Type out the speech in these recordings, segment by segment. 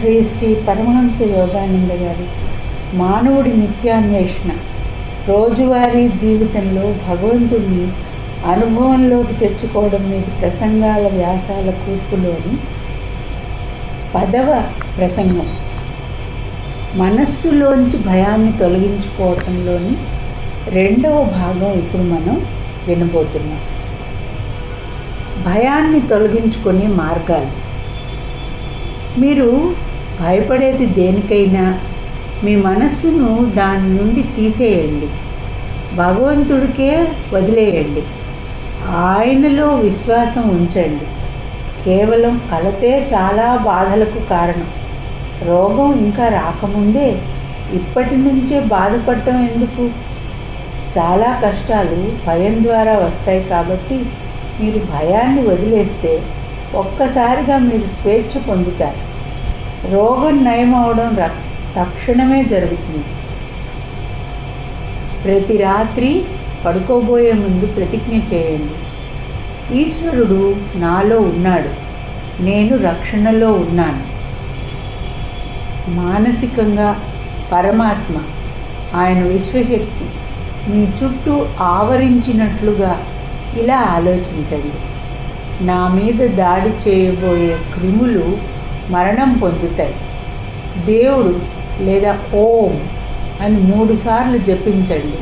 శ్రీ శ్రీ పరమహంస యోగానంద గారి మానవుడి నిత్యాన్వేషణ. రోజువారీ జీవితంలో భగవంతుడిని అనుభవంలోకి తెచ్చుకోవడం మీద ప్రసంగాల వ్యాసాల కూర్పులోని పదవ ప్రసంగం. మనస్సులోంచి భయాన్ని తొలగించుకోవటంలోని రెండవ భాగం ఇప్పుడు మనం వినబోతున్నాం. భయాన్ని తొలగించుకునే మార్గాలు. మీరు భయపడేది దేనికైనా మీ మనస్సును దాని నుండి తీసేయండి. భగవంతుడికే వదిలేయండి. ఆయనలో విశ్వాసం ఉంచండి. కేవలం కలతే చాలా బాధలకు కారణం. రోగం ఇంకా రాకముందే ఇప్పటి నుంచే బాధపడటం ఎందుకు? చాలా కష్టాలు భయం ద్వారా వస్తాయి కాబట్టి మీరు భయాన్ని వదిలేస్తే ఒక్కసారిగా మీరు స్వేచ్ఛ పొందుతారు. రోగం నయం అవడం తక్షణమే జరుగుతుంది. ప్రతి రాత్రి పడుకోబోయే ముందు ప్రతిజ్ఞ చేయండి. ఈశ్వరుడు నాలో ఉన్నాడు. నేను రక్షణలో ఉన్నాను. మానసికంగా పరమాత్మ ఆయన విశ్వశక్తి మీ చుట్టూ ఆవరించినట్లుగా ఇలా ఆలోచించండి. నా మీద దాడి చేయబోయే క్రిములు మరణం పొందుతాయి. దేవుడు లేదా ఓం అని మూడుసార్లు జపించండి.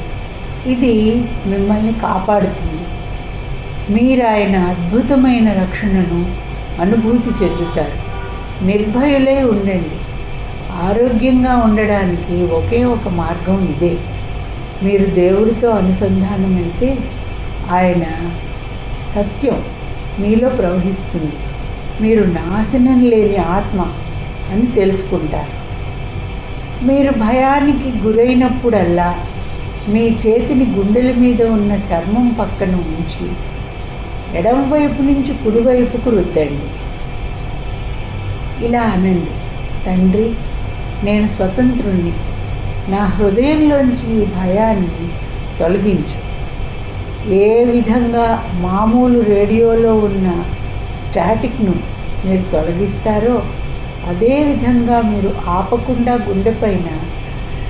ఇది మిమ్మల్ని కాపాడుతుంది. మీరు ఆయన అద్భుతమైన రక్షణను అనుభూతి చెందుతారు. నిర్భయులై ఉండండి. ఆరోగ్యంగా ఉండడానికి ఒకే ఒక మార్గం ఇదే. మీరు దేవుడితో అనుసంధానం అయితే ఆయన సత్యం మీలో ప్రవహిస్తుంది. మీరు నాశనం లేని ఆత్మ అని తెలుసుకుంటారు. మీరు భయానికి గురైనప్పుడల్లా మీ చేతిని గుండెల మీద ఉన్న చర్మం పక్కన ఉంచి ఎడమవైపు నుంచి కుడివైపుకు రుద్దండి. ఇలా అనండి తండ్రి నేను స్వతంత్రుణ్ణి. నా హృదయంలోంచి ఈ భయాన్ని తొలగించు. ఏ విధంగా మామూలు రేడియోలో ఉన్న స్టాటిక్ను మీరు తొలగిస్తారో అదే విధంగా మీరు ఆపకుండా గుండెపైన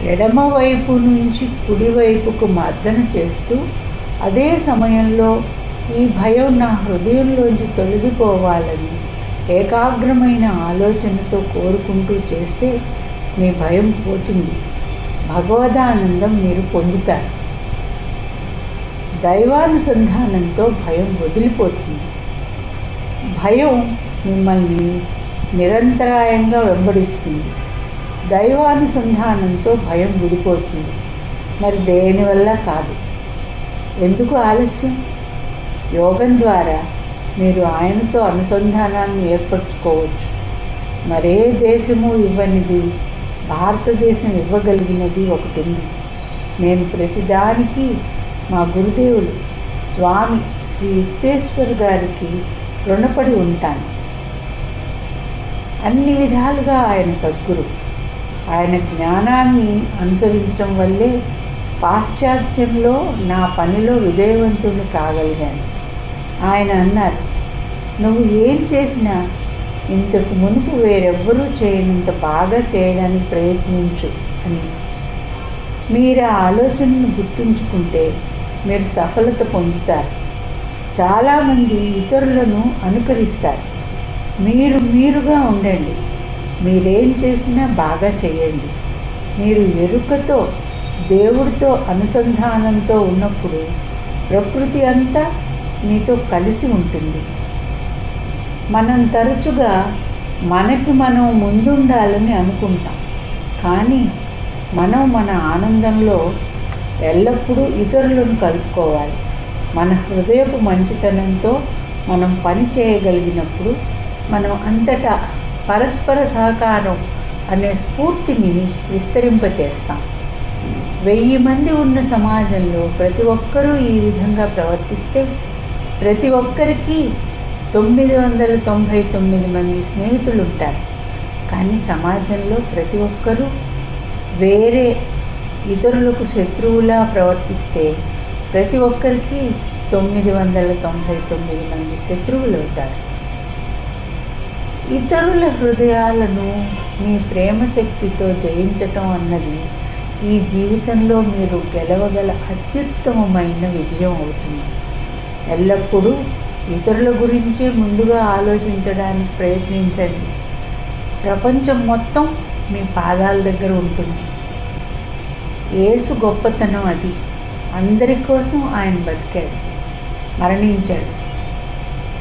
ఎడమవైపు నుంచి కుడివైపుకు మర్దన చేస్తూ అదే సమయంలో ఈ భయం నా హృదయంలోంచి తొలగిపోవాలని ఏకాగ్రమైన ఆలోచనతో కోరుకుంటూ చేస్తే మీ భయం పోతుంది. భగవదానందం మీరు పొందుతారు. దైవానుసంధానంతో భయం వదిలిపోతుంది. భయం మిమ్మల్ని నిరంతరాయంగా వెంబడిస్తుంది. దైవానుసంధానంతో భయం విడిపోతుంది. మరి దేనివల్ల కాదు? ఎందుకు ఆలస్యం? యోగం ద్వారా మీరు ఆయనతో అనుసంధానాన్ని ఏర్పరచుకోవచ్చు. మరే దేశము ఇవ్వనిది భారతదేశం ఇవ్వగలిగినది ఒకటి ఉంది నేను ప్రతిదానికి మా గురుదేవులు స్వామి శ్రీ యుక్తేశ్వర్ గారికి రుణపడి ఉంటాను. అన్ని విధాలుగా ఆయన సద్గురు. ఆయన జ్ఞానాన్ని అనుసరించడం వల్లే పాశ్చాత్యంలో నా పనిలో విజయవంతుని కాగలిగాను. ఆయన అన్నారు నువ్వు ఏం చేసినా ఇంతకు మునుపు వేరెవ్వరూ చేయనంత బాగా చేయడానికి ప్రయత్నించు అని. మీరు ఆ ఆలోచనను గుర్తుంచుకుంటే మీరు సఫలత పొందుతారు. చాలామంది ఇతరులను అనుకరిస్తారు. మీరు మీరుగా ఉండండి. మీరేం చేసినా బాగా చేయండి. మీరు ఎరుకతో దేవుడితో అనుసంధానంతో ఉన్నప్పుడు ప్రకృతి అంతా మీతో కలిసి ఉంటుంది. మనం తరచుగా మనకి మనం ముందుండాలని అనుకుంటాం. కానీ మనం మన ఆనందంలో ఎల్లప్పుడూ ఇతరులను కలుపుకోవాలి. మన హృదయపు మంచితనంతో మనం పని చేయగలిగినప్పుడు మనం అంతటా పరస్పర సహకారం అనే స్ఫూర్తిని విస్తరింపచేస్తాం. వెయ్యి మంది ఉన్న సమాజంలో ప్రతి ఒక్కరూ ఈ విధంగా ప్రవర్తిస్తే ప్రతి ఒక్కరికి తొమ్మిది వందల తొంభై తొమ్మిది మంది స్నేహితులు ఉంటారు కానీ సమాజంలో ప్రతి ఒక్కరూ వేరే ఇతరులకు శత్రువులా ప్రవర్తిస్తే ప్రతి ఒక్కరికి తొమ్మిది వందల తొంభై తొమ్మిది మంది శత్రువులు అవుతారు ఇతరుల హృదయాలను మీ ప్రేమ శక్తితో జయించటం అన్నది ఈ జీవితంలో మీరు గెలవగల అత్యుత్తమమైన విజయం అవుతుంది. ఎల్లప్పుడూ ఇతరుల గురించే ముందుగా ఆలోచించడానికి ప్రయత్నించండి. ప్రపంచం మొత్తం మీ పాదాల దగ్గర ఉంటుంది. ఏసు గొప్పతనం అది. అందరి కోసం ఆయన బతికాడు మరణించాడు.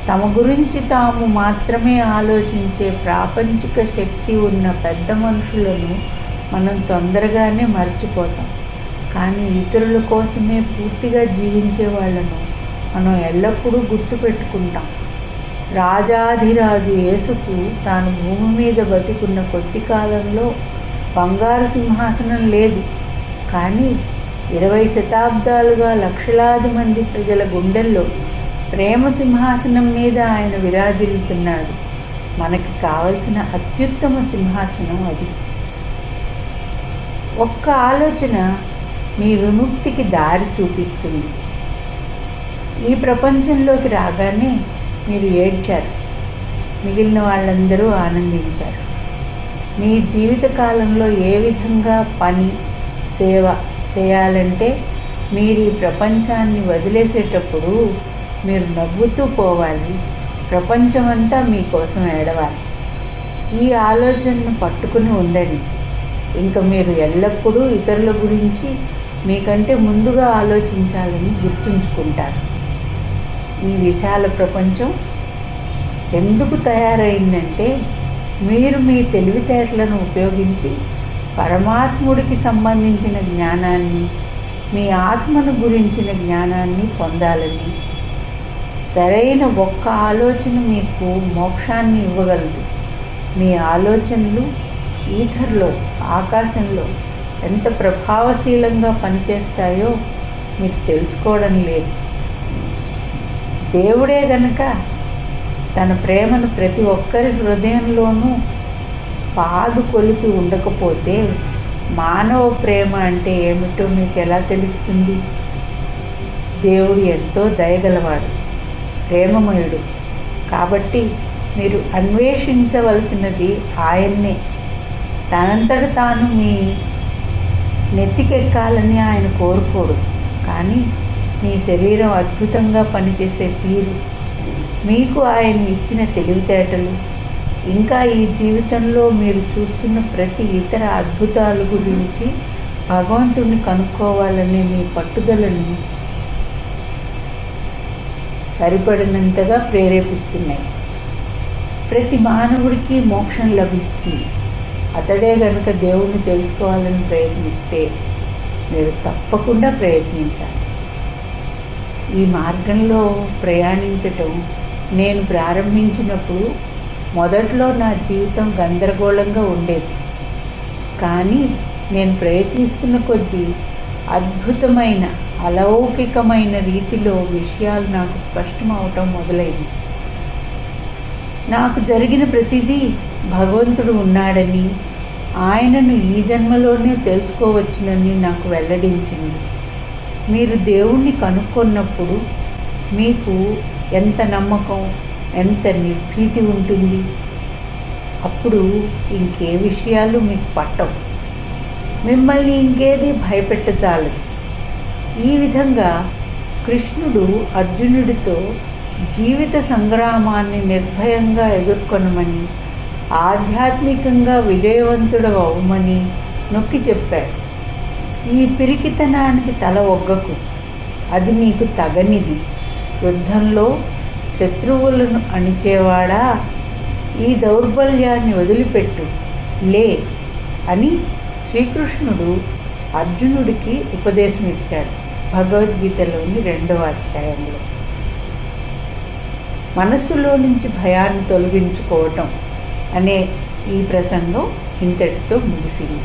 తమ గురించి తాము మాత్రమే ఆలోచించే ప్రాపంచిక శక్తి ఉన్న పెద్ద మనుషులను మనం తొందరగానే మర్చిపోతాం. కానీ ఇతరుల కోసమే పూర్తిగా జీవించే వాళ్ళను మనం ఎల్లప్పుడూ గుర్తుపెట్టుకుంటాం. రాజాధిరాజు యేసుకు తాను భూమి మీద బతికున్న కొద్ది కాలంలో బంగారు సింహాసనం లేదు. కానీ ఇరవై శతాబ్దాలుగా లక్షలాది మంది ప్రజల గుండెల్లో ప్రేమ సింహాసనం మీద ఆయన విరాజిల్లుతున్నాడు. మనకి కావలసిన అత్యుత్తమ సింహాసనం అది. ఒక్క ఆలోచన మీ విముక్తికి దారి చూపిస్తుంది. ఈ ప్రపంచంలోకి రాగానే మీరు ఏడ్చారు. మిగిలిన వాళ్ళందరూ ఆనందించారు. మీ జీవితకాలంలో ఏ విధంగా పని సేవ చేయాలంటే మీరు ఈ ప్రపంచాన్ని వదిలేసేటప్పుడు మీరు నవ్వుతూ పోవాలి. ప్రపంచమంతా మీకోసం ఏడవాలి. ఈ ఆలోచనను పట్టుకుని ఉండండి. ఇంకా మీరు ఎల్లప్పుడూ ఇతరుల గురించి మీకంటే ముందుగా ఆలోచించాలని గుర్తుంచుకుంటారు. ఈ విశాల ప్రపంచం ఎందుకు తయారైందంటే మీరు మీ తెలివితేటలను ఉపయోగించి పరమాత్ముడికి సంబంధించిన జ్ఞానాన్ని మీ ఆత్మను గురించిన జ్ఞానాన్ని పొందాలని. సరైన ఒక్క ఆలోచన మీకు మోక్షాన్ని ఇవ్వగలదు. మీ ఆలోచనలు ఈథర్లో ఆకాశంలో ఎంత ప్రభావశీలంగా పనిచేస్తాయో మీరు తెలుసుకోవడం లేదు. దేవుడే గనక తన ప్రేమను ప్రతి ఒక్కరి హృదయంలోనూ పాదు కొలిపి ఉండకపోతే మానవ ప్రేమ అంటే ఏమిటో మీకు ఎలా తెలుస్తుంది? దేవుడు ఎంతో దయగలవాడు ప్రేమమయుడు. కాబట్టి మీరు అన్వేషించవలసినది ఆయన్నే. తనంతట తాను మీ నెత్తికెక్కాలని ఆయన కోరుకోడు. కానీ మీ శరీరం అద్భుతంగా పనిచేసే తీరు. మీకు ఆయన ఇచ్చిన తెలివితేటలు ఇంకా ఈ జీవితంలో మీరు చూస్తున్న ప్రతి ఇతర అద్భుతాల గురించి భగవంతుడిని కనుక్కోవాలనే మీ పట్టుదలను సరిపడినంతగా ప్రేరేపిస్తున్నాయి. ప్రతి మానవుడికి మోక్షం లభిస్తుంది. అతడే గనుక దేవుణ్ణి తెలుసుకోవాలని ప్రయత్నిస్తే మీరు తప్పకుండా ప్రయత్నించాలి. ఈ మార్గంలో ప్రయాణించటం నేను ప్రారంభించినప్పుడు మొదట్లో నా జీవితం గందరగోళంగా ఉండేది. కానీ నేను ప్రయత్నిస్తున్న కొద్దీ అద్భుతమైన అలౌకికమైన రీతిలో విషయాలు నాకు స్పష్టమవటం మొదలైంది. నాకు జరిగిన ప్రతిదీ భగవంతుడు ఉన్నాడని ఆయనను ఈ జన్మలోనే తెలుసుకోవచ్చునని నాకు వెల్లడించింది. మీరు దేవుణ్ణి కనుక్కున్నప్పుడు మీకు ఎంత నమ్మకం ఎంత నిర్భీతి ఉంటుంది. అప్పుడు ఇంకే విషయాలు మీకు పట్టవు. మిమ్మల్ని ఇంకేది భయపెట్టజాలదు. ఈ విధంగా కృష్ణుడు అర్జునుడితో జీవిత సంగ్రామాన్ని నిర్భయంగా ఎదుర్కొనమని ఆధ్యాత్మికంగా విజయవంతుడవమని నొక్కి చెప్పాడు. ఈ పిరికితనానికి తల ఒగ్గకు. అది నీకు తగనిది. యుద్ధంలో శత్రువులను అణిచేవాడా? ఈ దౌర్బల్యాన్ని వదిలిపెట్టు లే అని శ్రీకృష్ణుడు అర్జునుడికి ఉపదేశం ఇచ్చాడు భగవద్గీతలోని రెండవ అధ్యాయంలో. మనస్సులో నుంచి భయాన్ని తొలగించుకోవటం అనే ఈ ప్రసంగం ఇంతటితో ముగిసింది.